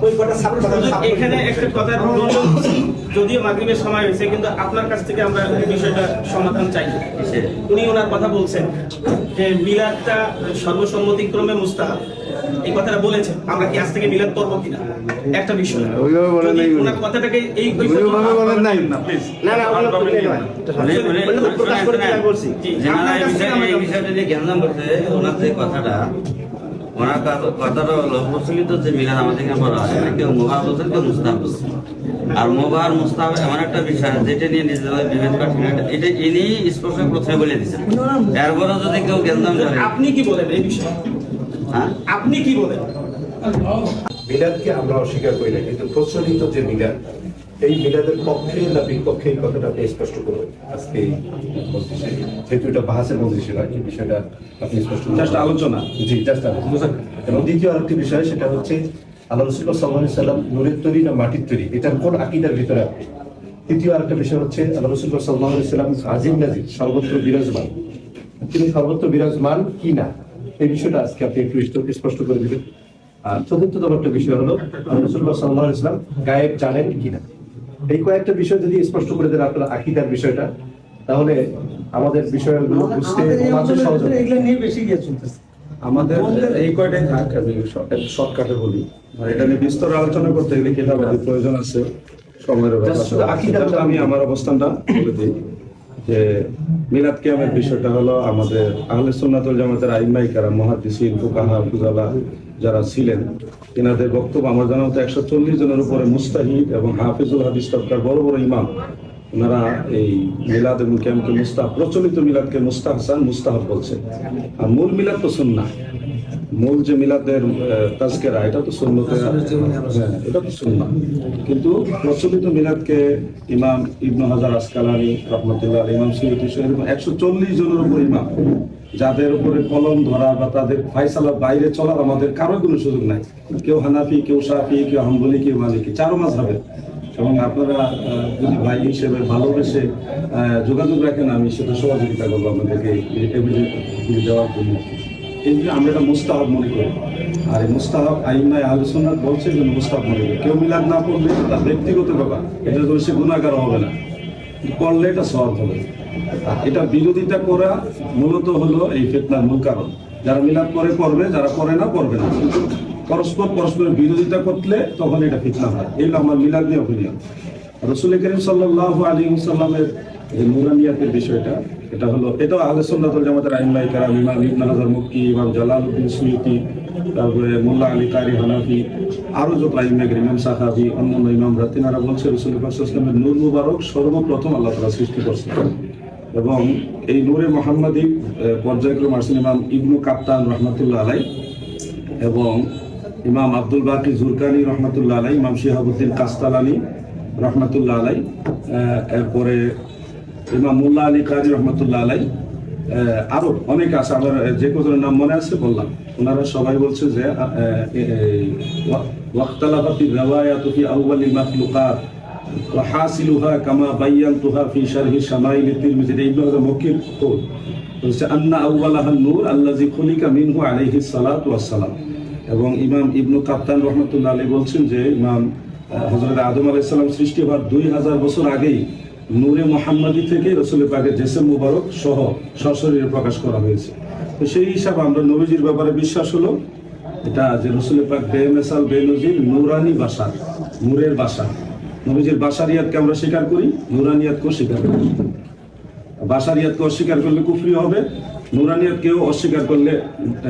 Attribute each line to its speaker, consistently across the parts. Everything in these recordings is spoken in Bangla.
Speaker 1: ওই কটা
Speaker 2: এখানে একটা কথা যদিও মাগরিবের সময় হয়েছে কিন্তু আপনার কাছ থেকে আমরা এই বিষয়টা সমাধান চাই উনি ওনার কথা বলছেন যে মিলাদটা সর্বসম্মতিক্রমে মুস্তাহাব এই কথাটা বলেছেন আমরা কি আজ থেকে মিলাদ করব কিনা একটা বিষয়
Speaker 3: ওইভাবে বলেন নাই
Speaker 2: ওনার কথাটাকে এই
Speaker 3: ওইভাবে বলেন নাই।
Speaker 2: না প্লিজ
Speaker 1: না না ওগুলো করতে নেই ভাই। ওগুলো তো প্রকাশ করে বলছি
Speaker 2: জি
Speaker 4: যেনারা এই বিষয়ে- এই বিষয়টা যে জ্ঞান করতে ওনার যে কথাটা ওনার কথাটা হলো প্রচলিত যে মিলাদ আমাদের এখানে বলা হয় কেউ মোবাহ বলছেন কেউ মুস্তাহ বলছেন আর মোবাহ আর এমন একটা বিষয় যেটা নিয়ে নিজেদের বিভেদ এটা ইনি স্পষ্ট প্রথমে বলে দিচ্ছেন এরপরে যদি কেউ জ্ঞানদাম করে
Speaker 2: আপনি কি বলেন এই বিষয়ে?
Speaker 4: হ্যাঁ?
Speaker 2: আপনি কি বলেন?
Speaker 5: মিলাদকে আমরা অস্বীকার করি না কিন্তু প্রচলিত যে মিলাদ এই মিলাদের পক্ষে না বিপক্ষে এই কথাটা আপনি স্পষ্ট করবেন আজকে মজলিসে। যেহেতু এটা বাহাসের মজলিসে নয় এই বিষয়টা আপনি স্পষ্ট।
Speaker 6: Just আলোচনা।
Speaker 5: জি জাস্ট আলোচনা। এবং দ্বিতীয় আরেকটি বিষয় সেটা হচ্ছে আল্লাহ রসুল্লাহ সাল্লাহ সাল্লাম নূরের তৈরি না মাটির তৈরি? এটার কোন আকিদার ভিতরে আপনি? তৃতীয় আরেকটা বিষয় হচ্ছে আল্লাহ রসুল্লাহ সাল্লাহ সাল্লাম আজিম নাজির সর্বত্র বিরাজমান। তিনি সর্বত্র বিরাজমান কি না? এই বিষয়টা আজকে আপনি একটু স্পষ্ট করে দিবেন। আর চতুর্থতম একটা বিষয় হলো আল্লাহ রসুল্লাহ সাল্লাহ ইসলাম গায়েব জানেন কিনা এই কয়েকটা বিষয় যদি স্পষ্ট করে দেন আপনার আকিদার বিষয়টা তাহলে আমাদের বিষয়গুলো বুঝতে সহজ হবে।
Speaker 1: এগুলো নিয়ে বেশি গিয়ে
Speaker 6: আমাদের এই কয়টাই থাক আমি শর্টকাটে বলি আর এটা নিয়ে বিস্তর আলোচনা করতে গেলে কিতাবাদি প্রয়োজন আছে। সময়ের আমি আমার অবস্থানটা বলে দিই। যে মিলাদ কিয়ামের বিষয়টা হলো আমাদের আহলে সুন্নাতুল জামাতের আইমাই কারা মহাদিসিন ফুকাহা, ফুজালা যারা ছিলেন এনাদের বক্তব্য আমার জানা মতো একশো চল্লিশ জনের উপরে মুস্তাহিদ এবং হাফিজুল হাদিস তবকার বড় বড় ইমাম। ওনারা এই মিলাদ এবং ক্যাম্পকে মুস্তাহ, প্রচলিত মিলাদকে মুস্তাহসান মুস্তাহাব বলছে। আর মূল মিলাদ তো সুন্না মূল যে মিলাদের তাজকেরা এটা তো হ্যাঁ, এটা তো সুন্না কিন্তু প্রচলিত মিলাদকে ইমাম ইবনু হাজার আসকালানি রহমতুল্লাহ ইমাম সৈয়দ এরকম একশো চল্লিশ জনের উপর ইমাম যাদের উপরে কলম ধরা বা তাদের ফাইসালা বাইরে চলার আমাদের কারও কোনো সুযোগ নাই কেউ হানাফি কেউ সাফি কেউ হাম্বলি কেউ মালিকি চারো মাস হবে এবং আপনারা যদি ভাই হিসেবে ভালোবেসে যোগাযোগ রাখেন আমি সেটা সহযোগিতা করব আপনাদেরকে দেওয়ার জন্য এই জন্য আমরা এটা মুস্তাহাব মনে করি। আর এই মুস্তাহাব আইমায় আলোচনা বলছে যে মুস্তাহাব মনে করি। কেউ মিলাদ না করলে তার ব্যক্তিগত ব্যাপার। এটা তো সে গুণাগার হবে না। করলে এটা সহজ হবে। এটা বিরোধিতা করা মূলত হলো এই ফেতনার মূল কারণ। যারা মিলাদ করে করবে যারা করে না করবে না। পরস্পর পরস্পরের বিরোধিতা করলে তখন এটা ফিতনা হয়। এই আমার মিলাদ নিয়ে অপিনিয়ন রসুল করিম সাল্লাহ আলী সাল্লামের যে নুরানিয়াতের বিষয়টা, এটা হলো এটাও আহলে সুন্নাতুল জামাতের আইমাই কারাম ইমাম ইবনে হাজার মুক্কি ইমাম জালালউদ্দিন সুয়ুতি, তারপরে মোল্লা আলী কারি হানাফি, আরও যত আইমাই ইমাম সাহাবি, অন্যান্য ইমামরা তিনারা বলছে রসুল ইসলামের নূর মুবারক সর্বপ্রথম আল্লাহ তালা সৃষ্টি করছেন। এবং এই নূরে মোহাম্মদী পর্যায়ক্রম আসছেন ইমাম ইবনু কাপ্তান রহমতুল্লাহ আলাই এবং ইমাম আব্দুল বাকি জুরকানি রহমতুল্লাহ আলাই ইমাম শিহাবুদ্দিন কাস্তালানি রহমতুল্লাহ আলাই এরপরে ইমাম মোল্লা আলী কাজী রহমতুল্লাহ আলাই আরও অনেক আছে, আমার যে কজনের নাম মনে আছে বললাম। ওনারা সবাই বলছে যে ওয়াক্তালাফাতি রেওয়ায়াত ফি আউয়ালি মাখলুকাত হাসিলুহা কামা বাইয়ান তুহা ফি শারহি শামাইল তিরমিজি। ইবনে হাজার মক্কির কোল। বলছে, আন্না আউয়ালাহান নূর আল্লাজি খুলিকা মিনহু আলাইহি সালাতু ওয়াসসালাম। এবং ইমাম ইবনু কাপ্তান রহমতুল্লাহ আলী বলছেন যে, ইমাম হজরত আদম আলাইসাল্লাম সৃষ্টি হওয়ার দুই হাজার বছর আগেই নূরে মোহাম্মদী থেকে রসুল পাকের জেসে মুবারক সহ সশরীরে প্রকাশ করা হয়েছে। তো সেই হিসাবে আমরা নবীজির ব্যাপারে বিশ্বাস হলো, এটা যে রসুল পাক বেমেসাল বেনজির নুরানি বাসা, নূরের বাসা। নবীজির বাসারিয়াতকে আমরা স্বীকার করি, নুরানিয়াতকেও স্বীকার করি। বাসারিয়াতকে অস্বীকার করলে কুফরি হবে, নুরানিয়াতকেও অস্বীকার করলে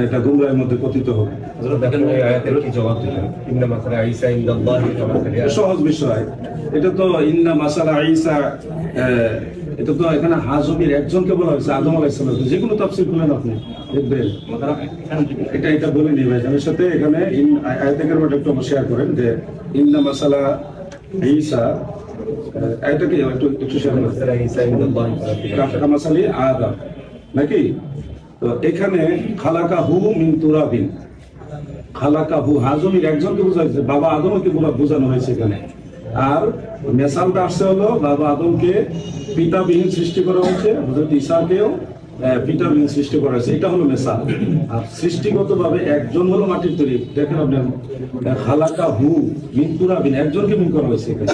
Speaker 6: এটা গুমরাহের মধ্যে পতিত হবে।
Speaker 5: হযরত দেখেন ওই আয়াতের কি জবাব দিলেন? ইন্না মাসালা ঈসা ইনদাল্লাহি ওয়া মাসালা
Speaker 6: সহজ বিষয়। এটা তো ইন্না মাসালা ঈসা এটা তো এখানে হাজমির একজনকে বলা হয়েছে আদম আলাইসালাম যে কোনো তাফসির খুলেন আপনি দেখবেন। এটা এটা বলে নিয়ে ভাই। আমার সাথে এখানে একটু শেয়ার করেন যে ইন্না মাসালা ঈসা আহ, একটু একটু শেয়ার করেন।
Speaker 5: মাসালা ঈসা ইনদাল্লাহি ওয়া মাসালা
Speaker 6: কামাসালি আদম। নাকি? তো এখানে খালাকা হু মিন তুরাবিন। খালাকা হু হাজমির একজনকে বোঝা হয়েছে, বাবা আদমকে বোঝানো হয়েছে এখানে। আর মেসালটা আসছে হলো, বাবা আদমকে পিতাবিহীন সৃষ্টি করা হয়েছে হজরত ভিটামিন সৃষ্টি করা হয়েছে। এটা হলো মেসা আর সৃষ্টিগত ভাবে একজন হলো মাটির তৈরি। দেখেন আপনি খালাকা হু মিন একজনকে মিন করা হয়েছে এখানে।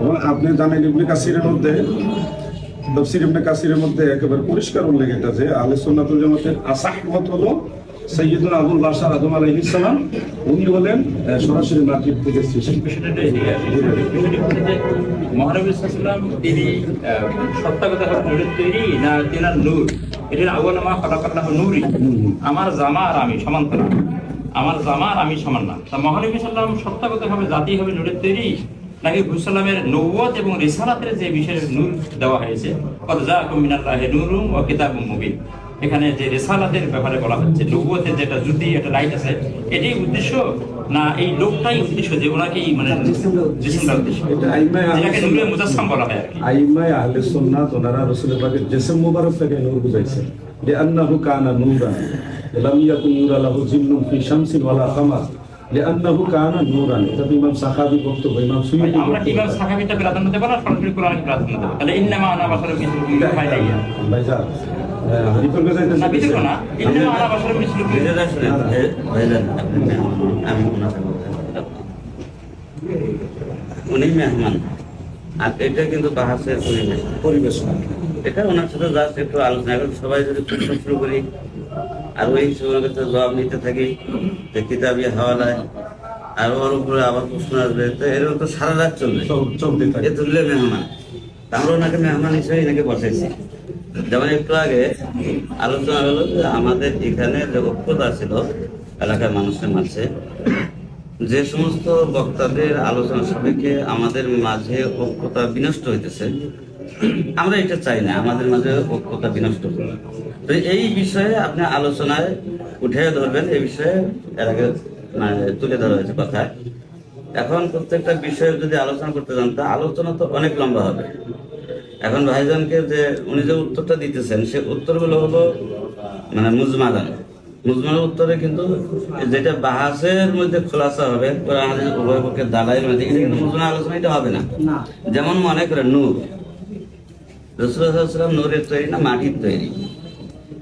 Speaker 6: এবং আপনি জানেন ইবনে কাসিরের মধ্যে, তফসির ইবনে কাসিরের মধ্যে একেবারে পরিষ্কার উল্লেখ এটা যে আহলে সুন্নাতুল জামাতের আসাহ মত হলো সৈয়দুল আবুল বাশার আদম উনি হলেন সরাসরি
Speaker 3: আমার জামা আর আমি সমান্তরা আমার জামা আর আমি সমান না। তা মহানবী সাল্লাম সত্তাগত ভাবে জাতি হবে নূরের তৈরি নাকি হুসালামের নৌবত এবং রিসালাতের যে বিশেষ নূর দেওয়া হয়েছে? ও কিতাবুম মুবিন। এখানে যে রেসালাতের ব্যাপারে বলা হচ্ছে নবুয়তের যেটা জ্যোতি একটা লাইট আছে। এটাই উদ্দেশ্য না এই লোকটাই উদ্দেশ্য যে ওনাকে মানে
Speaker 6: এটা
Speaker 3: যেটাকে নূরে মুজাসসাম বলা হয় আর কি।
Speaker 6: আইমায় আহলে সুন্নাত ওনারা রাসূলের পাকের জিসম মুবারক থেকে নূর বুঝাইছেন। লিআন্নাহু কানা নূরান লাম ইয়াকুন নূরা লাহু জিল্লুন ফি শামসিন ওয়ালা কামার লিআন্নাহু কানা নূরান এটা ইমাম সাহাবী বক্তব্য ইমাম সুয়ুতি
Speaker 3: আমরা কীভাবে
Speaker 6: বক্তব্য।
Speaker 3: প্রাধান্য দেবো না সরাসরি কোরআনকে প্রাধান্য দেবো? তাহলে ইন্নামা আনা বাসার মিসলুকুম ইউহা ইলাইয়া
Speaker 6: ভাইজান
Speaker 4: উনি মেহমান। আর এটা কিন্তু বাহাসের পরিবেশ।
Speaker 6: পরিবেশ
Speaker 4: এটা ওনার সাথে জাস্ট একটু আলোচনা এখন সবাই যদি প্রশ্ন শুরু করি আর ওই কাছে জবাব নিতে থাকি যে কিতাবি হাওয়ালায় আর ওর উপরে আবার প্রশ্ন আসবে। তো এরকম তো সারা রাত চলবে।
Speaker 6: চল- চলতে
Speaker 4: এ তুললে মেহমান। তা আমরা ওনাকে মেহমান হিসেবে এনাকে বসাইছি। যেমন একটু আগে আলোচনা হলো যে আমাদের এখানে যে ঐক্যতা ছিল, এলাকার মানুষের মাঝে, যে সমস্ত বক্তাদের আলোচনা সাপেক্ষে আমাদের মাঝে ঐক্যতা বিনষ্ট হইতেছে, আমরা এটা চাই না, আমাদের মাঝে ঐক্যতা বিনষ্ট। তো এই বিষয়ে আপনি আলোচনায় উঠে ধরবেন, এই বিষয়ে আগে মানে তুলে ধরা হয়েছে কথা এখন প্রত্যেকটা বিষয়ে যদি আলোচনা করতে যান, তা আলোচনা তো অনেক লম্বা হবে এখন ভাইজানকে যে উনি যে উত্তরটা দিতেছেন সে উত্তরগুলো হলো মানে মুজমাদান। মুজমানের উত্তরে কিন্তু যেটা বাহাসের মধ্যে খোলাসা হবে উভয় পক্ষের দালাইয়ের মধ্যে কিন্তু মুজমা আলোচনা এটা হবে না। যেমন মনে করেন নূর। রসুলাম নূরের তৈরি না মাটির তৈরি?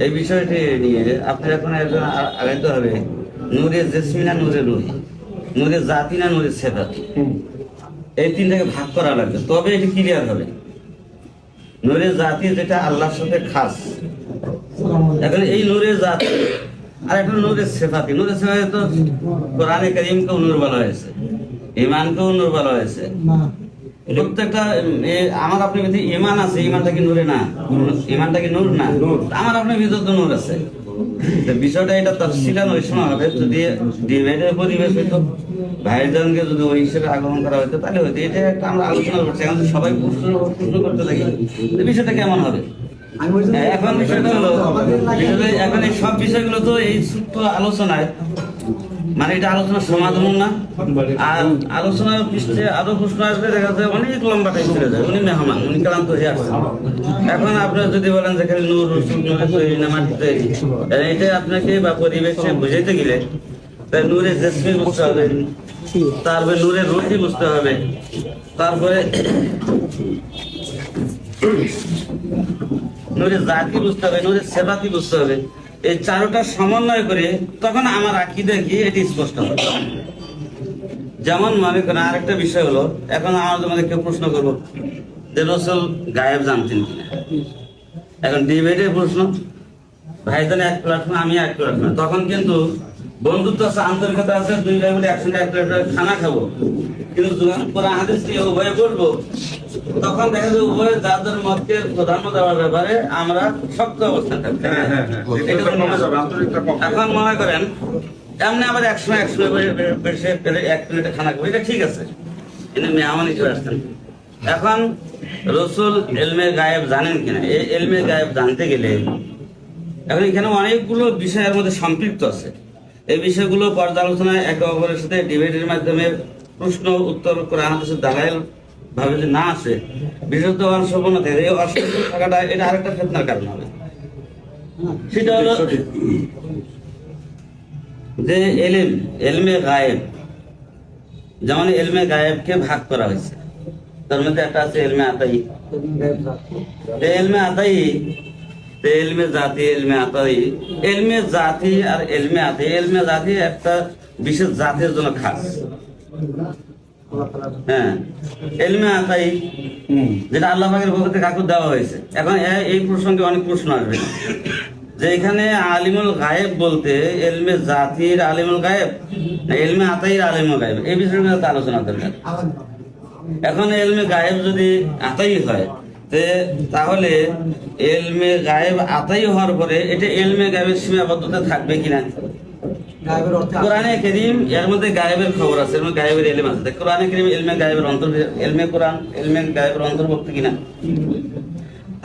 Speaker 4: এই বিষয়টি নিয়ে আপনার এখন একজন আগাইতে হবে। নূরে জেসমি না নূরে রুহি? নূরে জাতি না নূরে সেবাতি এই তিনটাকে ভাগ করা লাগবে। তবে এটি ক্লিয়ার হবে। নূরে জাতি যেটা আল্লাহর সাথে খাস। এখন এই নূরে জাতি আর এখন নূরে সেফাতি। নূরে সেফাতি তো কোরআনে করিমকেও নূর বলা হয়েছে ইমানকেও নূর বলা হয়েছে। প্রত্যেকটা আমার আপনার ভিতরে ইমান আছে ইমানটা কি নূরে না? ইমানটা কি নূর না? আমার আপনার ভিতরে তো নূর আছে। বিষয়টা এটা তফসিলান ওই সময় হবে। যদি ডিবেটের পরিবেশ হইতো ভাইজানকে যদি ওই হিসেবে আগমন করা হতো তাহলে হয়তো এটা একটা আমরা আলোচনা করছি। এখন সবাই প্রশ্ন প্রশ্ন করতে লাগি বিষয়টা কেমন হবে? এখন বিষয়টা হলো এখন এই সব বিষয়গুলো তো এই সূত্র আলোচনায় মানে এটা আলোচনার সমাধান না। আর আলোচনা পৃষ্ঠে আরও প্রশ্ন আসবে দেখা যায় অনেক লম্বা টাইম চলে যায় উনি মেহমান উনি ক্লান্ত হয়ে আসছেন। এখন আপনারা যদি বলেন যে খালি নূর রসুল নূরে তৈরি না মাটি তৈরি তাহলে এটা আপনাকে বা পরিবেশে বুঝাইতে গেলে তাই নূরে জেসমি বুঝতে হবে তারপরে নূরে রুটি বুঝতে হবে। তারপরে নূরে জাতি বুঝতে হবে নূরে সেবাতি বুঝতে হবে। এই চারোটা সমন্বয় করে তখন আমার আকিদা কি এটি স্পষ্ট হবে। যেমন মনে করেন আরেকটা বিষয় হলো, এখন আমার তোমাদের কেউ প্রশ্ন করব যে রসুল গায়েব জানতেন কিনা? এখন ডিবেটের প্রশ্ন ভাইজান এক প্ল্যাটফর্ম আমি এক প্ল্যাটফর্ম তখন কিন্তু বন্ধুত্ব আছে, আন্তরিকতা আছে, দুই ভাই মিলে একসঙ্গে এক প্লেট খানা খাব। কিন্তু উভয়ে বলব তখন দেখা যাবে উভয়ে মতকে প্রাধান্য দেওয়ার ব্যাপারে আমরা শক্ত অবস্থান থাকতে
Speaker 6: হ্যাঁ হ্যাঁ হ্যাঁ।
Speaker 4: এখন মনে করেন এমনি বেশি পেলে এক প্লেটে খানা খাব এটা ঠিক আছে। কিন্তু মেহমান হিসেবে আসতেন এখন রসুল এলমে গায়েব জানেন কিনা? এই এলমে গায়েব জানতে গেলে এখন এখানে অনেকগুলো বিষয়ের মধ্যে সম্পৃক্ত আছে। এই বিষয়গুলো পর্যালোচনায় একে অপরের সাথে ডিবেটের মাধ্যমে প্রশ্ন, উত্তর করে আমাদের দালাইল ভাবে যে না আসে বিশেষত অসম্পূর্ণ থাকে এই অসম্পূর্ণ থাকাটা, এটা আরেকটা ফেতনার কারণ হবে। সেটা হলো যে এলিম, এলমে গায়েব, যেমন এলমে গায়েবকে ভাগ করা হয়েছে। তার মধ্যে একটা আছে এলমে আতাই। এলমে আতাই এলমে জাতি, এলমে আতাই, এলমে জাতি আর এলমে আতি এলমে জাতি একটা বিশেষ জাতির জন্য খাস। হ্যাঁ। এলমে আতাই যেটা আল্লাহ পাকের পক্ষ থেকে কাকু দেওয়া হয়েছে। এখন এই প্রসঙ্গে অনেক প্রশ্ন আসবে। যে এখানে আলিমুল গায়েব বলতে এলমে জাতির আলিমুল গায়েব না এলমে আতাইর আলিমুল গায়েব? এই বিষয়ে একটা আলোচনা দরকার। এখন এলমে গায়েব যদি আতাই হয় তে তাহলে এলমে গায়েব আতাই হওয়ার পরে এটা এলমে গায়েবের সীমাবদ্ধতা থাকবে কিনা কোরআনে করিম এর মধ্যে গায়েবের খবর আছে এর মধ্যে গায়েবের এলম আছে। তা কোরআনে করিম এলমে গায়েবের অন্তর এলমে কোরআন এলমে গায়েবের অন্তর্ভুক্ত কিনা?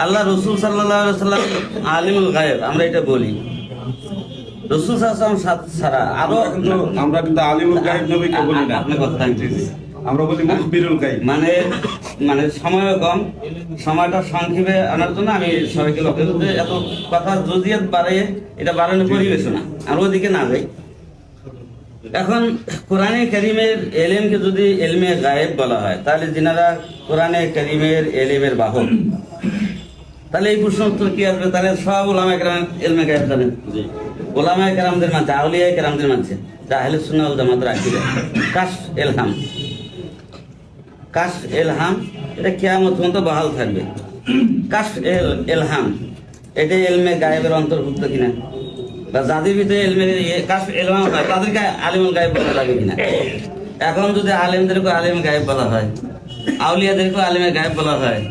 Speaker 4: আল্লাহ রসুল সাল্লাহ সাল্লাম আলিমুল গায়েব আমরা এটা বলি। রসুল সাল্লাম ছাড়া আরও
Speaker 6: আমরা কিন্তু আলিমুল গায়েব নবীকে বলি না।
Speaker 4: আপনার কথা আমি
Speaker 6: আমরা বলি মুখবিরুল গায়েব।
Speaker 4: মানে মানে সময় কম সময়টা সংক্ষেপে আনার জন্য আমি সবাইকে লক্ষ্য করতে এত কথা জজিয়াত বাড়ে এটা বাড়ানোর পরিবেশ না। আর ওদিকে না যাই। এখন কোরআনে করিমের এলেমকে যদি এলমে গায়েব বলা হয়, তাহলে যিনারা কোরআনে করিমের এলেমের বাহক, তাহলে এই প্রশ্ন উত্তর কি আসবে? তাহলে সব ওলামা কেরাম এলমে গায়েব জানেন। ওলামা কেরামদের মানছে আউলিয়া কেরামদের মানছে, যা আহলে সুন্নাহ ওয়াল জামাতের কাশ এলহাম। কাশ এলহাম, এটা কেয়ামত পর্যন্ত বহাল থাকবে। কাশ এল, এলহাম এটা এলমে গায়েবের অন্তর্ভুক্ত কিনা? বা ভিতরে হয় তাদেরকে আলিমুল গায়েব বলা লাগে কিনা? এখন যদি আলেমদেরকে আলিম গায়েব বলা হয়, আউলিয়াদেরকে আলিমে গায়েব বলা হয়,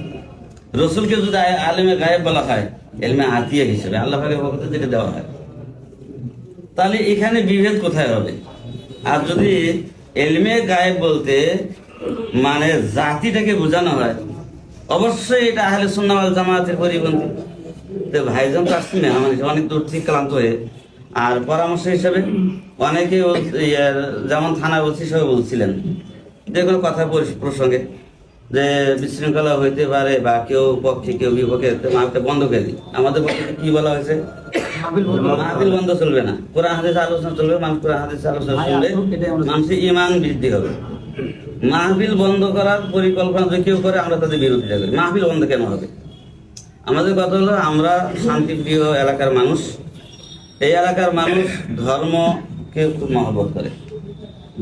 Speaker 4: রসুলকে যদি আলিমে গায়েব বলা হয়, এলমে আতিয়া হিসেবে আল্লাহ পক্ষ থেকে দেওয়া হয়। তাহলে এখানে বিভেদ কোথায় হবে? আর যদি এলমে গায়েব বলতে মানে জাতিটাকে বোঝানো হয়, অবশ্যই এটা আহলে সুন্নাওয়াল জামাতের পরিপন্থী। তো ভাইজান তো আসছেন আমার অনেক দূর থেকে ক্লান্ত হয়ে। আর পরামর্শ হিসাবে অনেকে ইয়ে, যেমন থানা বলছি হিসাবে বলছিলেন যে কোনো কথা প্রসঙ্গে যে বিশৃঙ্খলা হইতে পারে বা কেউ পক্ষে কেউ বিপক্ষে মাহফিলটা বন্ধ করে দিই। আমাদের পক্ষে কি বলা হয়েছে? মাহফিল বন্ধ। চলবে না। কোরআন হাদিস আলোচনা চলবে মানুষ কোরআন হাদিস আলোচনা চলবে মানুষের ইমান বৃদ্ধি হবে। মাহফিল বন্ধ করার পরিকল্পনা যদি কেউ করে আমরা তাদের বিরোধিতা করি। মাহফিল বন্ধ কেন হবে? আমাদের কথা হলো, আমরা শান্তিপ্রিয় এলাকার মানুষ। এই এলাকার মানুষ ধর্মকে খুব মহব্বত করে।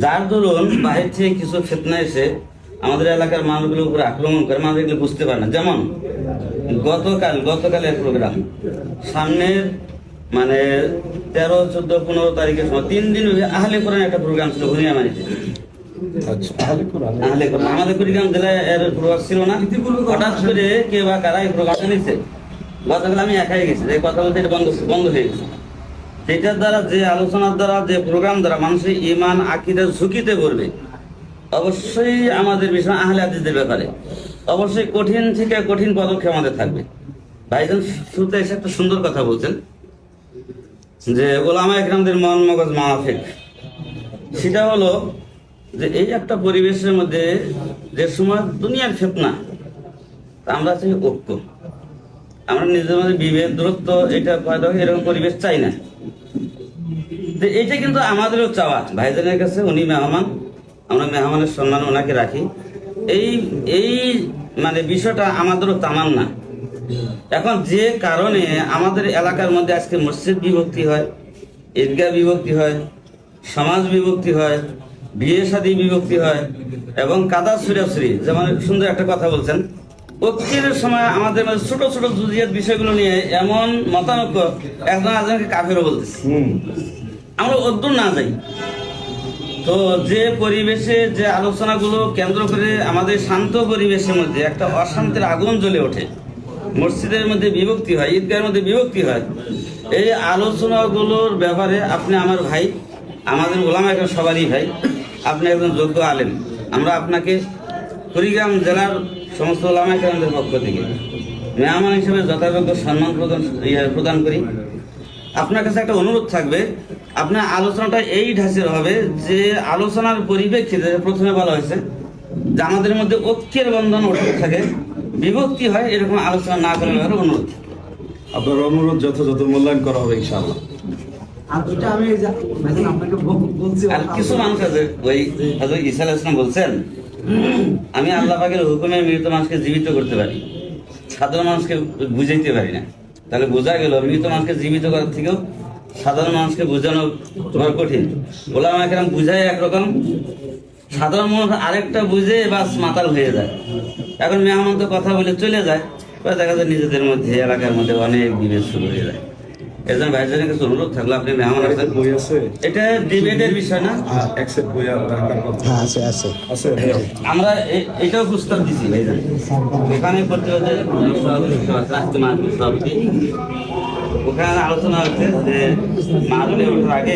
Speaker 4: যার দরুন বাহির থেকে কিছু ফেতনা এসে আমাদের এলাকার মানুষগুলোর উপরে আক্রমণ করে, মানুষ এগুলো বুঝতে পারে না। যেমন, গতকাল গতকালের প্রোগ্রাম। সামনের মানে তেরো, চোদ্দ, পনেরো তারিখের সময়, তিন দিন আহলে কোরআন একটা প্রোগ্রাম ছিল ভুনিয়া মানিতে আমাদের জেলায় এর প্রভাব ছিল হঠাৎ বা কারা আমি একাই গেছি। এই কথা বলতে এটা বন্ধ বন্ধ হয়ে গেছে। সেটার দ্বারা যে আলোচনার দ্বারা, যে প্রোগ্রাম দ্বারা মানুষের ইমান ঝুঁকিতে করবে অবশ্যই আমাদের বিষয় আহলে হাদিসদের ব্যাপারে। অবশ্যই কঠিন থেকে কঠিন পদক্ষেপ আমাদের থাকবে। ভাইজান, শুরুতে এসে একটা সুন্দর কথা বলছেন, যে ওলামা একরামদের মন মগজ মাফিক সেটা হলো যে এই একটা পরিবেশের মধ্যে যে সময় দুনিয়ার ফেতনা আমরা চাই ঐক্য। আমরা নিজেদের মধ্যে বিভেদ, দূরত্ব, এটা পয়দা এরকম পরিবেশ চাই না। এইটা কিন্তু আমাদেরও চাওয়া। ভাইজানের কাছে উনি মেহমান, আমরা মেহমানের সম্মান ওনাকে রাখি। এই এই মানে বিষয়টা আমাদেরও তামান না এখন যে কারণে আমাদের এলাকার মধ্যে আজকে মসজিদ বিভক্তি হয়, ঈদগাহ বিভক্তি হয়, সমাজ বিভক্তি হয় বিয়ে শাদী বিভক্তি হয় এবং কাদা সুরাসুরি যেমন সুন্দর একটা কথা বলছেন। ঐক্যের সময় আমাদের মধ্যে ছোট ছোট জুজিয়াত বিষয়গুলো নিয়ে এমন মতানৈক্য একজন আজকে কাফেরও বলতেছে। আমরা অদ্দূর না যাই। তো যে পরিবেশে যে আলোচনাগুলো কেন্দ্র করে আমাদের শান্ত পরিবেশের মধ্যে একটা অশান্তির আগুন জ্বলে ওঠে মসজিদের মধ্যে বিভক্তি হয় ঈদগাহের মধ্যে বিভক্তি হয় এই আলোচনাগুলোর ব্যাপারে আপনি আমার ভাই আমাদের ওলামা একটা সবারই ভাই আপনি একজন যোগ্য আলেম। আমরা আপনাকে কুড়িগ্রাম জেলার সমস্ত ওলামা কেরামদের পক্ষ থেকে মেহমান হিসেবে যথাযোগ্য সম্মান প্রদান ইয়ে প্রদান করি। আপনার কাছে একটা অনুরোধ থাকবে, আপনার আলোচনাটা এই ঢাঁচের হবে যে আলোচনার পরিপ্রেক্ষিতে প্রথমে বলা হয়েছে যে আমাদের মধ্যে ঐক্যের বন্ধন অটুট থাকে, বিভক্তি হয়, এরকম আলোচনা না করার অনুরোধ।
Speaker 6: আপনার অনুরোধ যথাযথ মূল্যায়ন করা হবে, ইনশাআল্লাহ।
Speaker 1: আর আমি যা- ভাইজান আপনাকে বলছি
Speaker 4: আর কিছু মানুষ আছে ওই হযরত ঈসা আলাইহিস সালাম বলছেন আমি আল্লাহ পাকের হুকুমে মৃত মানুষকে জীবিত করতে পারি। সাধারণ মানুষকে বুঝাইতে পারি না। তাহলে বোঝা গেল মৃত মানুষকে জীবিত করার থেকেও সাধারণ মানুষকে বোঝানো তোমার কঠিন। বলে আমাকে বুঝাই একরকম সাধারণ মানুষ আরেকটা বুঝে বাস মাতাল হয়ে যায়। এখন মেহমান তো কথা বলে চলে যায় এবার দেখা যায় নিজেদের মধ্যে এলাকার মধ্যে অনেক বিভেদ শুরু হয়ে যায়। এর জন্য ভাইজানের কাছে অনুরোধ থাকল আপনি মেহমান আছেন
Speaker 6: বই আছে?
Speaker 4: এটা ডিবেটের বিষয় না?
Speaker 6: একসেপ্ট বই
Speaker 1: হ্যাঁ আছে আছে।
Speaker 6: আছে?
Speaker 4: আমরা এটাও প্রস্তাব দিছি ভাইজান। এখানে করতে হচ্ছে রাষ্ট্র মাহফিল সভাপতি ওখানে আলোচনা হচ্ছে যে মাহফিলে ওঠার আগে।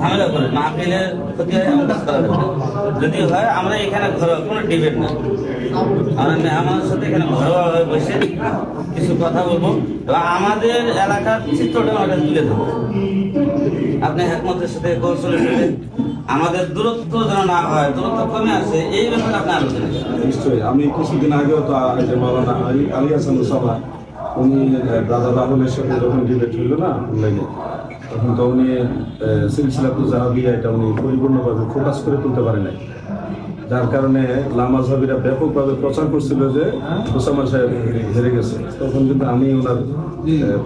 Speaker 4: ঝামেলা করে। যদি হয় আমরা এখানে ঘরোয়া কোনো ডিবেট না। আমরা মেহমানের সাথে এখানে ঘরোয়াভাবে বসে কিছু কথা বলব এবং আমাদের এলাকার চিত্রটা আমাদের তুলে ধরবো। আপনি একমতের সাথে কৌশলের সাথে আমাদের দূরত্ব যেন না হয়, দূরত্ব কমে আছে এই ব্যাপারে আপনি আলোচনা
Speaker 6: নিশ্চয়ই। আমি কিছুদিন আগেও তো মাওলানা আলী আলী হাসান সভা উনি দাদা রাহুলের সাথে যখন ডিবেট হইল না অনলাইনে তখন তো উনি সিলসিলা তো জাহাবিয়া এটা উনি পরিপূর্ণভাবে ফোকাস করে তুলতে পারে নাই। যার কারণে লামা সাহাবিরা ব্যাপকভাবে প্রচার করছিল যে ওসামা সাহেব হেরে গেছে। তখন কিন্তু আমি ওনার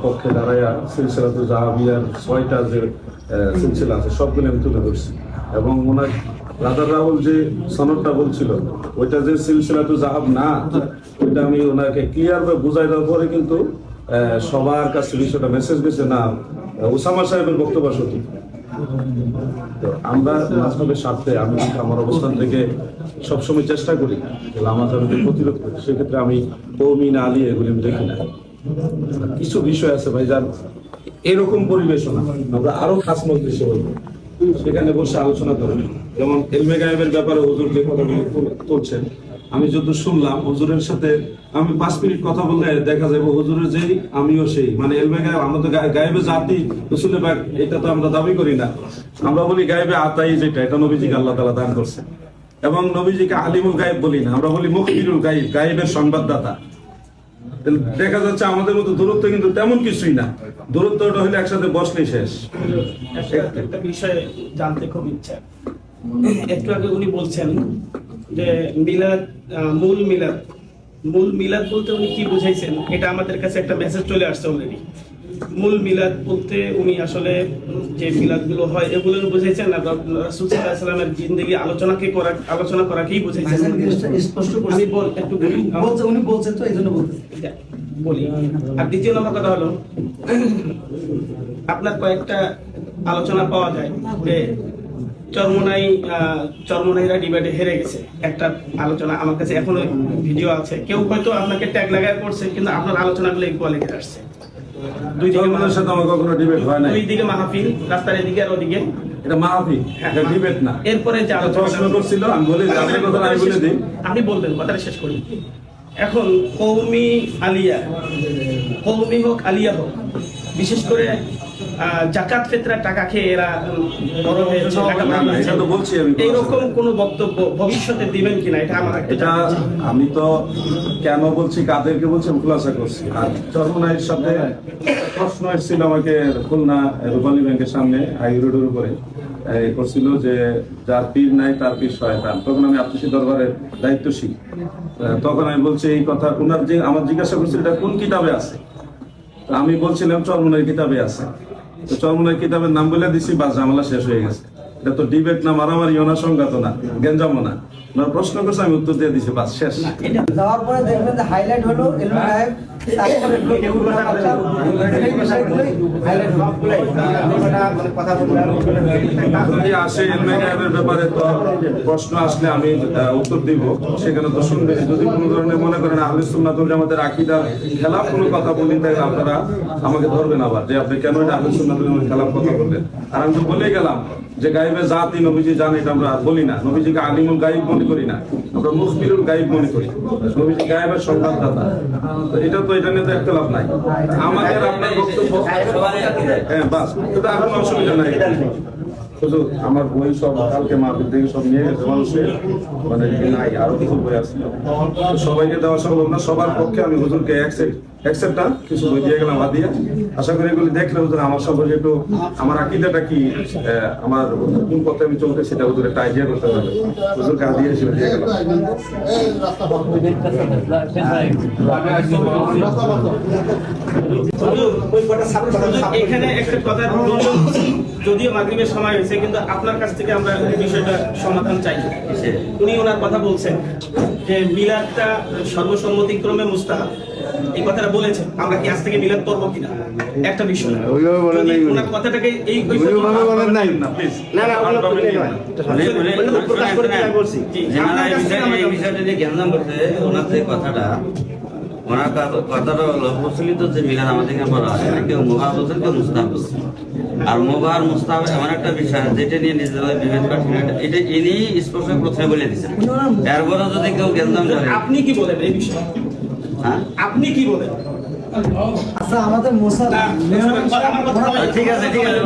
Speaker 6: পক্ষে দাঁড়াইয়া সিলসিলা তো জাহাবিয়ার ছয়টা যে সিলসিলা আছে সবগুলো আমি তুলে ধরছি। এবং ওনার রাজা রাহুল যে সনদটা বলছিল ওইটা যে সিলসিলা তো জাহাব না ওইটা আমি ওনাকে ক্লিয়ার ভাবে বুঝাই দেওয়ার পরে কিন্তু সবার কাছে বিষয়টা মেসেজ গেছে না ওসামা সাহেবের বক্তব্য সঠিক। তো আমরা স্বার্থে, আমি আমার অবস্থান থেকে সবসময় চেষ্টা করি প্রতিরোধ করি। সেক্ষেত্রে আমি আলী এগুলি আমি দেখি না। কিছু বিষয় আছে ভাই, যার এরকম পরিবেশনা আমরা আরও খাস মজলিসে বলব। সেখানে বসে আলোচনা করি। যেমন এলমে গায়েবের ব্যাপারে হুজুর যে কথাগুলি তুলছেন আমি যত শুনলাম, হুজুরের সাথে আমি পাঁচ মিনিট কথা বললে দেখা যাবে হুজুরের যেই, আমিও সেই। মানে এলমে গায়েব, আমরা তো গায়েবে জাতি রসুলে এটা তো আমরা দাবি করি না। আমরা বলি গায়েবে আতাই যেটা, এটা নবীজিকে আল্লাহ তালা দান করছে এবং নবীজিকে আলিমুল গায়েব বলি না, আমরা বলি মুখবিরুল গায়েব, গায়েবের সংবাদদাতা। দেখা যাচ্ছে আমাদের মতো দূরত্ব কিন্তু তেমন কিছুই না। দূরত্বটা হলে একসাথে বসলেই শেষ।
Speaker 2: একটা বিষয়ে জানতে খুব ইচ্ছা। একটু আগে উনি বলছেন যে মিলাদ মূল মিলাদ। মূল মিলাদ বলতে উনি কি বুঝাইছেন এটা আমাদের কাছে একটা মেসেজ চলে আসছে অলরেডি মূল মিলাদ বলতে উনি আসলে যে মিলাদগুলো হয় এগুলো বুঝাইছেন না রাসুল সাল্লামের জিন্দগি আলোচনাকে করা আলোচনা করাকেই
Speaker 1: জিনিসটা স্পষ্ট করে
Speaker 2: আমি বল একটু বলি।
Speaker 1: বলছে উনি বলছেন তো এই জন্য বলতে
Speaker 2: বলি। আর দ্বিতীয় নম্বর কথা হলো আপনার কয়েকটা আলোচনা পাওয়া যায় যে চরমনাই চরমনাইরা ডিবেটে হেরে গেছে। একটা আলোচনা আমার কাছে এখনও ভিডিও আছে। কেউ হয়তো আপনাকে ট্যাগ লাগায় করছে কিন্তু আপনার আলোচনাগুলো কোয়ালিটি আসছে। দুই দিকে
Speaker 6: জনগণের সাথে আমার কখনো ডিবেট হয় নাই।
Speaker 2: দুই দিকে মাহফিল রাস্তার এদিকে আর ওদিকে।
Speaker 6: এটা মাহফিল এটা ডিবেট না।
Speaker 2: এরপরে যে আলোচনা
Speaker 6: করছিল আমি বলি কথা আমি বলে দিই।
Speaker 2: আপনি বলবেন কথাটা শেষ করি। এখন কৌমি আলিয়া কৌমি হোক আলিয়া হোক বিশেষ করে জাকাত ফেতরার টাকা খেয়ে এরা বড় হয়েছে।
Speaker 6: বলছি আমি।
Speaker 2: এইরকম কোন বক্তব্য ভবিষ্যতে দিবেন কিনা এটা আমার একটা
Speaker 6: এটা আমি তো কেন বলছি কাদেরকে বলছি আমি খুলাসা করছি। আর চরমনাইয়ের সাথে প্রশ্ন এসেছিল আমাকে খুলনা রূপালী ব্যাংকের সামনে হাই রোডের উপরে। করছিল যে যার পীর নাই তার পীর শয়তান। তখন আমি আত্মীয় দরবারের দায়িত্বশীল। তখন আমি বলছি এই কথা ওনার যে আমার জিজ্ঞাসা করছিল এটা কোন কিতাবে আছে? আমি বলছিলাম চরমনের কিতাবে আছে। তো চরমনের কিতাবের নাম বলে দিছি, বাস ঝামেলা শেষ হয়ে গেছে। এটা তো ডিবেট না, মারামারি না, সংঘাত না গেঞ্জাম না। প্রশ্ন করছে, আমি উত্তর দিয়ে দিছি, বাস শেষ।
Speaker 1: যাওয়ার পরে দেখবেন হাইলাইট হলো
Speaker 6: আসে ব্যাপারে তো প্রশ্ন আসলে আমি উত্তর দিব সেখানে তো শুনবে যদি কোনো ধরনের মনে করেন আহলে আকীদার কোনো কথা বলি তাহলে আপনারা আমাকে ধরবেন আবার যে আপনি কেন এটা আহলে সুন্নাতুল জামাতের কথা বললেন আর আমি তো বলেই গেলাম যে গাইবে জাতি নবীজি জানে এটা আমরা বলি না নবীজিকে আলিমুল গাইব মনে করি না আমরা মুখবিরুল গাইব মনে করি নবীজি গায়েবের সংবাদদাতা এটা তো নিয়ে তো একতলাপ নাই। আমাদের আপনার বক্তব্য। হ্যাঁ বাস। এখন অসুবিধা নাই। আমার বই সব কালকে মাহফিল থেকে সব নিয়ে গেছে, মানুষের মানে নাই, আরও কিছু বই আসছিল তো সবাইকে দেওয়া সম্ভব না, সবার পক্ষে আমি হুজুরকে এক কিছু বই দিয়ে গেলাম হাদিয়া আশা করি এগুলি আমার সম্পর্কে একটু আমার আকিদাটা কি আমার কোন পথে আমি চলতে সেটা হুজুর একটা আইডিয়া করতে পারবে হুজুরকে হাদিয়া হিসেবে দিয়ে গেলাম।
Speaker 2: এখানে একটা কথা যদিও মাগরিবের সময় হয়েছে কিন্তু আপনার কাছ থেকে আমরা এই বিষয়টা সমাধান চাই। উনি ওনার কথা বলছেন যে মিলাদটা সর্বসম্মতিক্রমে মুস্তাহাব। এই কথাটা বলেছেন আমরা কি আজ থেকে মিলাদ করব কিনা? একটা বিষয়।
Speaker 7: ওইভাবে বলেন নাই উনি।
Speaker 2: কথাটাকে এই
Speaker 7: ওইভাবে বলেন নাই।
Speaker 6: না প্লিজ
Speaker 1: না না ওগুলো করলে নয়।
Speaker 4: উনি- উনি-
Speaker 1: ওগুলো প্রকাশ করে আমি বলছি।
Speaker 2: জি,
Speaker 4: এই বিষয়ে- এই বিষয়টা নিয়ে জ্ঞান করছে ওনার যে কথাটা ওনার কথাটা হলো প্রচলিত যে মিলাদ আমাদের এখানে বলা হয় কেউ মোবাহ বলছেন কেউ মুস্তাহ বলছেন আর মোবাহ আর মুস্তাহ এমন একটা বিষয় যেটা নিয়ে নিজেদের বিভেদ এটা ইনি স্পষ্ট প্রথমে বলে দিচ্ছেন এরপরে যদি কেউ করে
Speaker 2: আপনি কি বলেন এই বিষয়ে? আপনি কি বলেন?
Speaker 1: আচ্ছা আমাদের মোসা
Speaker 4: ঠিক আছে ঠিক আছে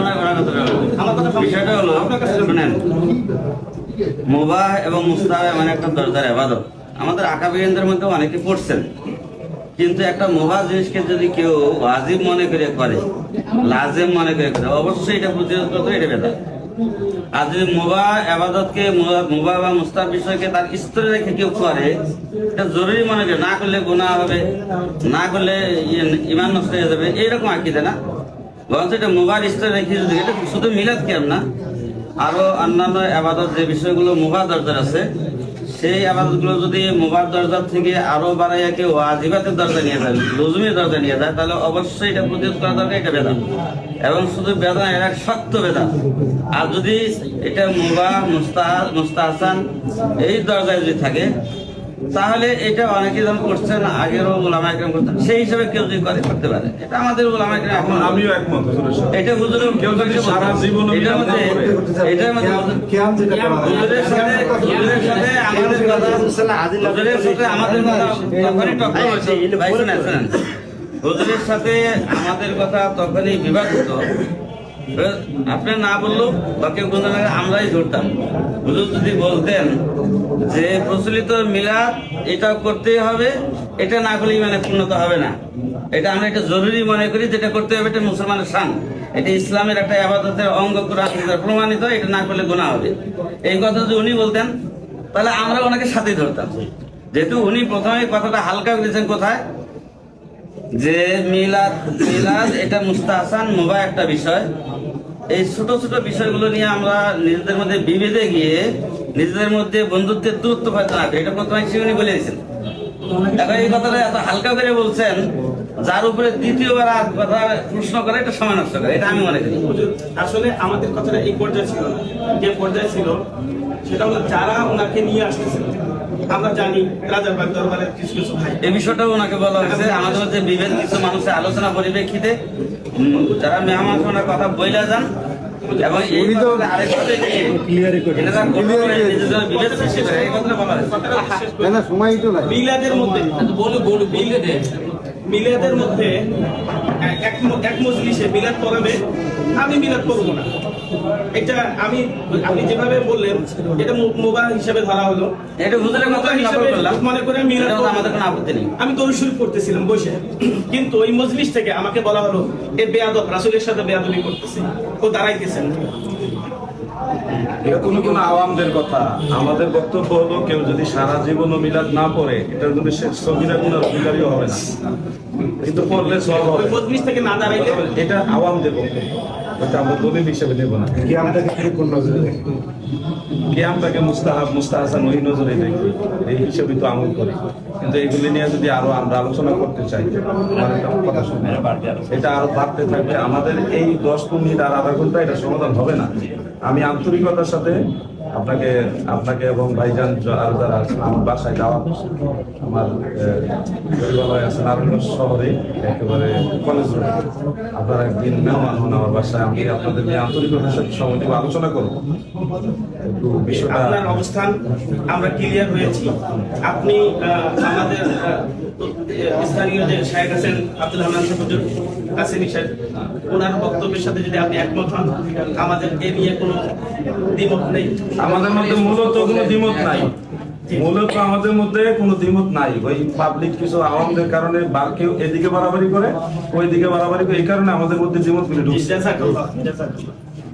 Speaker 4: বিষয়টা হলো শুনেন। মোবাহ এবং মুস্তাহ এমন একটা দরজার আবাদত। আমাদের মধ্যে অনেকে পড়ছেন। কিন্তু একটা মোবাহ জিনিসকে যদি কেউ ওয়াজিব মনে করে করে লাজেম মনে করে করে অবশ্যই এটা প্রতিরোধ করতে এটা বেদা আর যদি মোবা আবাদতকে, মোবা বা মুস্তাহ বিষয়কে তার স্তরে রেখে কেউ করে, এটা জরুরি মনে করে, না করলে গুণা হবে, না করলে ইয়ে- ইমান নষ্ট হয়ে যাবে, এইরকম আকিদে না? বরঞ্চ এটা মোবার স্তরে রেখে যদি, এটা শুধু মিলাদ কেম না, আরও অন্যান্য আবাদত যে বিষয়গুলো মোবা দরজার আছে সেই আবাদতগুলো যদি মোবার দরজার থেকে আরও বাড়াইয়া কেউ আজিবাতের দরজা নিয়ে যায়, লজুমের দরজা নিয়ে যায়, তাহলে অবশ্যই এটা প্রতিরোধ করা দরকার এটা বেদা। এবং শুধু বেদা এটা শক্ত বেদা। আর যদি এটা মোবা মুস্তা মুস্তাহসান এই দরজায় যদি থাকে তাহলে এটা অনেকে যেমন করছেন আগেরও ওলামা একরম করতেন সেই হিসাবে কেউ যদি করে করতে পারে। এটা আমাদের ওলামা একরম এখন
Speaker 6: আমিও একমত
Speaker 4: এটা হুজুরের
Speaker 6: কেউ যদি সারা জীবন
Speaker 4: এটার মধ্যে এটার মধ্যে
Speaker 5: কেয়াম যেটা
Speaker 4: হুজুরের সাথে হুজুরের সাথে আমাদের কথা হুজুরের সাথে আমাদের কথা তখনই টক্কর হয়েছে ভাই শুনেন হুজুরের সাথে আমাদের কথা তখনই বিবাদ হতো আপনি না বললেও বা কেউ কোনো আমরাই ধরতাম। হুজুর যদি বলতেন যে প্রচলিত মিলাদ এটা করতেই হবে, এটা না করলে মানে পূর্ণতা হবে না। এটা আমরা এটা জরুরি মনে করি যেটা করতে হবে, এটা মুসলমানের শান। এটা ইসলামের একটা আবাদতের অঙ্গ কোরআন প্রমাণিত এটা না করলে গোনা হবে। এই কথা যদি উনি বলতেন, তাহলে আমরা ওনাকে সাথে ধরতাম। যেহেতু উনি প্রথমে কথাটা হালকা করেছেন কোথায়? যে মিলাদ মিলাদ এটা মুস্তাহসান মোবা একটা বিষয়। এই ছোট ছোট বিষয়গুলো নিয়ে আমরা নিজেদের মধ্যে বিভেদে গিয়ে নিজেদের মধ্যে বন্ধুত্বের দূরত্ব হয়তো না এটা প্রথমে উনি বলে দিয়েছেন। এখন এই কথাটা এত হালকা করে বলছেন যার উপরে দ্বিতীয়বার আর কথা প্রশ্ন করে এটা সময় নষ্ট করে। এটা আমি মনে করি।
Speaker 2: আসলে আমাদের কথাটা এই পর্যায়ে ছিল না। যে পর্যায়ে ছিল সেটা হলো যারা ওনাকে নিয়ে আসতেছিল আমরা জানি রাজারবাগ দরবারের কিছু কিছু ভাই।
Speaker 4: এই বিষয়টাও ওনাকে বলা হয়েছে। আমাদের মধ্যে বিভেদ কিছু মানুষের আলোচনা পরিপ্রেক্ষিতে যারা মেহমান ওনার কথা বইলা যান। এবং এই
Speaker 7: তো
Speaker 4: বলা
Speaker 7: না সময় তো নাই।
Speaker 2: বিলাদের মধ্যে বলু বলু মিলাদে মিলাদের মধ্যে এক এক মজলিসে মিলাদ পড়াবে আমি মিলাদ করব না। এটা আমি আপনি যেভাবে বললেন এটা মোবাইল হিসেবে ধরা হলো।
Speaker 4: এটা হুজুরের কথা হিসাবে
Speaker 2: মনে করে মিলাদ
Speaker 4: এটাও তো
Speaker 2: করব
Speaker 4: আমাদের কোনো আপত্তি নেই।
Speaker 2: আমি দরুদ শরীফ করতেছিলাম বসে। কিন্তু ওই মজলিস থেকে আমাকে বলা হলো এ বেয়াদব রাসূলের সাথে বেয়াদবি করতেছে। ও দাঁড়াইতেছেন
Speaker 6: এটা কোনো কোনো আওয়ামদের কথা? আমাদের বক্তব্য হলো কেউ যদি সারা জীবন মিলাদ না পড়ে এটার জন্য সে সবিরা গুণার অধিকারীও হবে না। কিন্তু হবে।
Speaker 2: থেকে না দাঁড়াইলে?
Speaker 6: এটা আওয়ামদের বক্তব্য এটা আমরা দলিল হিসেবে নেব না।
Speaker 5: কেয়ামটাকে কোন নজরে দেখে
Speaker 6: কিয়ামটাকে মুস্তাহাব মুস্তাহাসান ওই নজরে দেখি এই হিসেবে তো আমল করি। কিন্তু এগুলি নিয়ে যদি আরও আমরা আলোচনা করতে চাই কথা শুনে এটা আরও বাড়তে থাকবে। আমাদের এই দশ মিনিট আর আধা ঘণ্টা এটা সমাধান হবে না। আমি আন্তরিকতার সাথে আপনাকে আপনাকে এবং ভাইজান আরও যারা আছেন, আমার বাসায় যাওয়া আমার পরিবার আছেন আরও শহরে, একেবারে কলেজ আপনারা একদিন মেহমান হন আমার বাসায়, আমি আপনাদের নিয়ে আন্তরিকতার সাথে সময় আলোচনা করব।
Speaker 2: আপনার অবস্থান, আমরা ক্লিয়ার হয়েছি। আপনি আমাদের স্থানীয় যে সাহেব আছেন আব্দুল রহমান হুজুর কাসিমি সাহেব ওনার বক্তব্যের সাথে যদি আপনি একমত হন, আমাদের এ নিয়ে কোনো দ্বিমত নেই।
Speaker 6: আমাদের মধ্যে মূলত কোনো দ্বিমত নাই। মূলত আমাদের মধ্যে কোনো দ্বিমত নাই। ওই পাবলিক কিছু আওয়ামদের কারণে বার কেউ এদিকে বাড়াবাড়ি করে ওই দিকে বাড়াবাড়ি করে, এই কারণে আমাদের মধ্যে দ্বিমত গুলি ঢুকছে।
Speaker 2: জাযাকাল্লাহ, জাযাকাল্লাহ।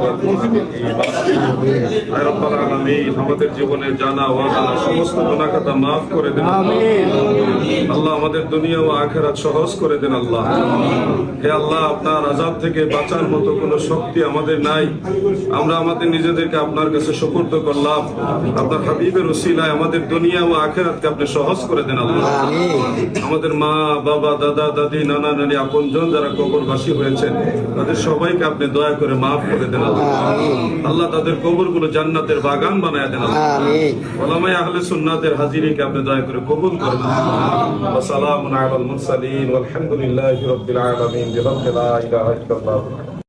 Speaker 6: আমাদের জীবনে জানা অজানা সমস্ত গুণাকাতা মাফ করে দেন আল্লাহ। আমাদের দুনিয়া ও আখেরাত সহজ করে দেন আল্লাহ। হে আল্লাহ আপনার আজাদ থেকে বাঁচার মতো কোনো শক্তি আমাদের নাই। আমরা আমাদের নিজেদেরকে আপনার কাছে সুপর্দ করলাম। আপনার হাবিবের ওসিলায় আমাদের দুনিয়া ও আখেরাতকে আপনি সহজ করে দেন আল্লাহ। আমাদের মা বাবা দাদা দাদি নানা নানি আপনজন যারা কবরবাসী হয়েছেন তাদের সবাইকে আপনি দয়া করে মাফ করে দেন আল্লাহ। তাদের কবরগুলো জান্নাতের বাগান বানায় দেন ওলামাই আহলে সুন্নাতের হাজিরিকে আপনি দয়া করে কবুল করেন। ওয়া সালামুন আলাল মুরসালিন। ওয়ালহামদুলিল্লাহি রাব্বিল আলামিন। বিরাব্বিল ইলাহা ইল্লাল্লাহ।